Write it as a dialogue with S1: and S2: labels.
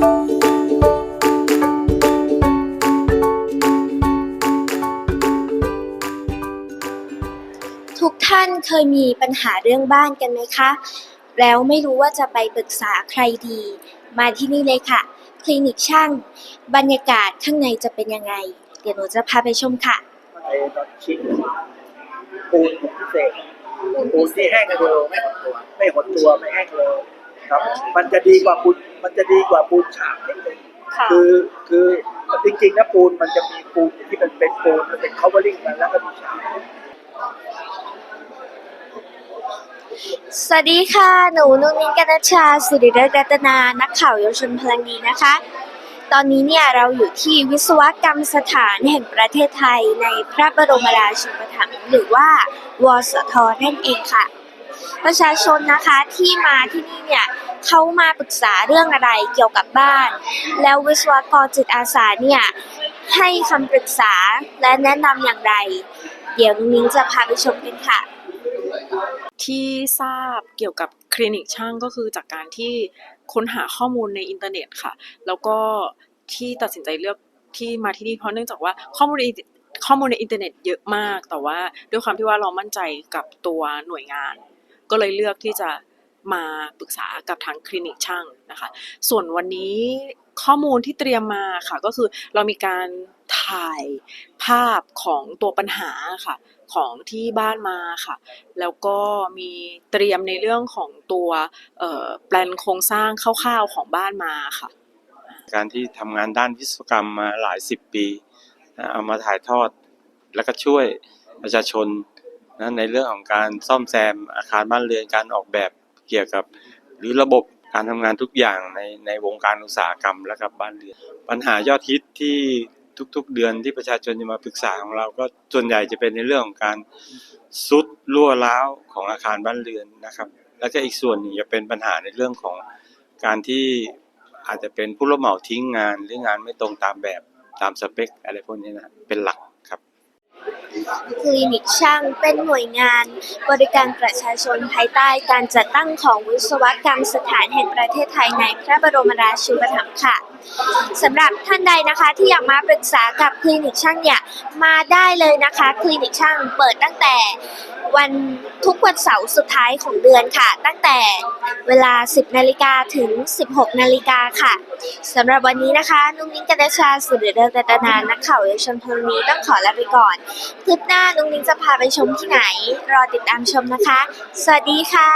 S1: ทุกท่านเคยมีปัญหาเรื่องบ้านกันไหมคะ แล้วไม่รู้ว่าจะไปปรึกษาใครดี มาที่นี่เลยค่ะ คลินิกช่าง บรรยากาศข้างในจะเป็นยังไง เดี๋ยวหนูจะพาไปชมค่ะ
S2: ไอ้ตอนชิ้นปูนพิเศษปูนที่แห้งเร็วไม่หดตัว ไม่หดตัว ไม่แห้งเร็ว ครับ มันจะดีกว่าปูนมันจะดีกว่าปูนฉาบนิดนึง
S1: ค่ะ
S2: คือคือจริงๆนะปูนมันจะมีปูนที่มันเป็นปูนมันเป็น covering มันแล้วก็มีฉาบ
S1: สวัสดีค่ะ หนูนุ่นนินกนชชา สิริเลิศรัตนา นักข่าวเยาวชนพลังดีนะคะ ตอนนี้เนี่ยเราอยู่ที่วิศวกรรมสถานแห่งประเทศไทยในพระบรมราชูปถัมภ์หรือว่าวสทนั่นเองค่ะ ประชาชนนะคะที่มาที่นี่เนี่ยเขามาปรึกษาเรื่องอะไรเกี่ยวกับบ้าน แล้ววิศวกรจิตอาสาเนี่ยให้คำปรึกษาและแนะนำอย่างไร เดี๋ยวนิ้งจะพาไปชมกันค่ะ
S3: ที่ทราบเกี่ยวกับคลินิกช่างก็คือจากการที่ค้นหาข้อมูลในอินเทอร์เน็ตค่ะ แล้วก็ที่ตัดสินใจเลือกที่มาที่นี่เพราะเนื่องจากว่าข้อมูลในข้อมูลในอินเทอร์เน็ตเยอะมาก แต่ว่าด้วยความที่ว่าเรามั่นใจกับตัวหน่วยงาน ก็เลยเลือกที่จะมาปรึกษากับทางคลินิกช่างนะคะ ส่วนวันนี้ข้อมูลที่เตรียมมาค่ะ ก็คือเรามีการถ่ายภาพของตัวปัญหาค่ะ ของที่บ้านมาค่ะ แล้วก็มีเตรียมในเรื่องของตัวแปลนโครงสร้างคร่าวๆของบ้านมาค่ะ
S4: การที่ทำงานด้านวิศวกรรมมาหลายสิบปีเอามาถ่ายทอดแล้วก็ช่วยประชาชน นะในเรื่องของการซ่อมแซมอาคารบ้านเรือนการออกแบบเกี่ยวกับ หรือระบบการทำงานทุกอย่างในในวงการอุตสาหกรรมและกับบ้านเรือนปัญหายอดฮิตที่ทุกๆเดือนที่ประชาชนจะมาปรึกษาของเราก็ส่วนใหญ่จะเป็นในเรื่องของการซุดรั่วร้าวของอาคารบ้านเรือนนะครับ แล้วก็อีกส่วนหนึ่งจะเป็นปัญหาในเรื่องของการที่อาจจะเป็นผู้รับเหมาทิ้งงานหรืองานไม่ตรงตามแบบตามสเปคอะไรพวกนี้นะเป็นหลัก
S1: คลินิกช่างเป็นหน่วยงาน บริการประชาชนภายใต้การจัดตั้งของวิศวกรรมสถานแห่งประเทศไทยในพระบรมราชูปถัมภ์ค่ะสำหรับท่านใดนะคะที่อยากมาปรึกษากับคลินิกช่างเนี่ยมาได้เลยนะคะ คลินิกช่างเปิดตั้งแต่ วันทุกวันเสาร์สุดท้ายของเดือนค่ะ ตั้งแต่เวลา 10 นาฬิกาถึง 16 นาฬิกาค่ะสำหรับวันนี้นะคะนุ่งนิ้งกันชาสุริเดชรัตนานักข่าวเยาวชนพลนีต้องขอลาไปก่อนคลิปหน้านุ้งนิ้งจะพาไปชมที่ไหน รอติดตามชมนะคะ สวัสดีค่ะ